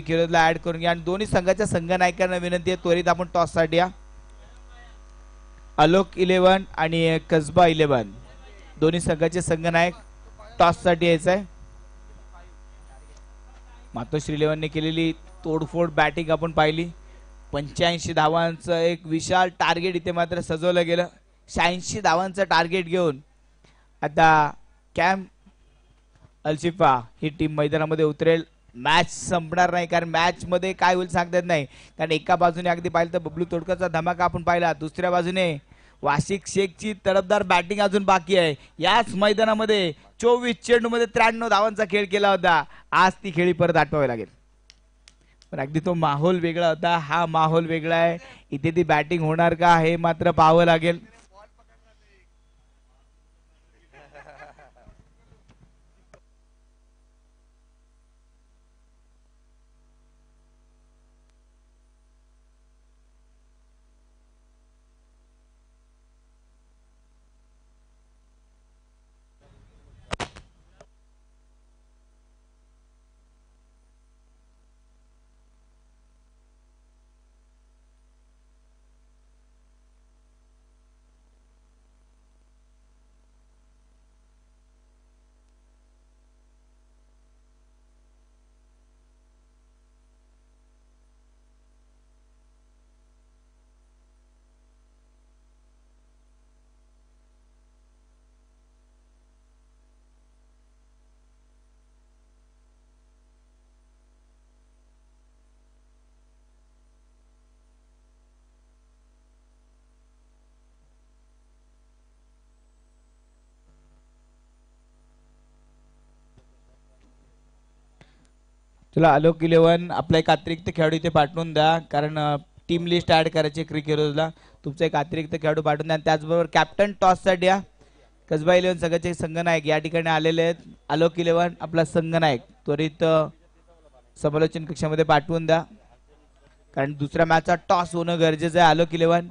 क्रिकेटला ऍड करून घ्या आणि दोन्ही संघाच्या संघ नायकांना विनंती आहे त्वरित आपण टॉससाठी या. अलोक इलेव्हन आणि कसबा इलेव्हन दोन्ही संघाचे संघ नायक टॉससाठी यायचं आहे. मातोश्री इलेव्हनने केलेली तोडफोड बॅटिंग आपण पाहिली. पंच्याऐंशी धावांचं एक विशाल टार्गेट इथे मात्र सजवलं गेलं. शहाऐंशी धावांचं टार्गेट घेऊन आता कॅम्प अल्शिफा ही टीम मैदानामध्ये उतरेल. मॅच संपणार नाही कारण मॅचमध्ये काय होईल सांगता येत नाही. कारण एका बाजूने अगदी पाहिलं तर बबलू तोडकरचा धमाका आपण पाहिला. दुसऱ्या बाजूने वाशिक शेखची तडफदार बॅटिंग अजून बाकी आहे. याच मैदानामध्ये चोवीस चेंडूमध्ये त्र्याण्णव धावांचा खेळ केला होता. आज ती खेळी परत आठवावी लागेल. पण अगदी तो माहोल वेगळा होता. हा माहोल वेगळा आहे. इथे ती बॅटिंग होणार का हे मात्र पाहावं लागेल. चला आलोक इलेव्हन आपला एक अतिरिक्त खेळाडू इथे पाठवून द्या कारण टीम लिस्ट ऍड करायची क्रिकेटला तुमचा एक अतिरिक्त खेळाडू पाठवून द्या आणि त्याचबरोबर कॅप्टन टॉससाठी या. कसबा इलेव्हन संघाचे संघनायक या ठिकाणी आलेले आहेत. आलोक इलेव्हन आपला संघनायक त्वरित समालोचन कक्षामध्ये पाठवून द्या. कारण दुसऱ्या मॅचचा टॉस होणं गरजेचं आहे आलोक इलेव्हन.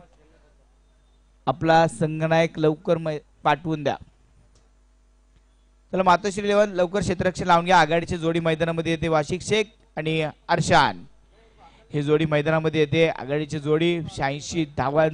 आपला संघनायक लवकर पाठवून द्या. चला मातोश्री लेवल लवकर क्षेत्ररक्षण लावून घ्या. आघाडीची जोडी मैदानामध्ये येते वाशिक शेख आणि अर्शान. ही जोडी मैदानामध्ये येते. आघाडीची जोडी शहाऐंशी धावांचं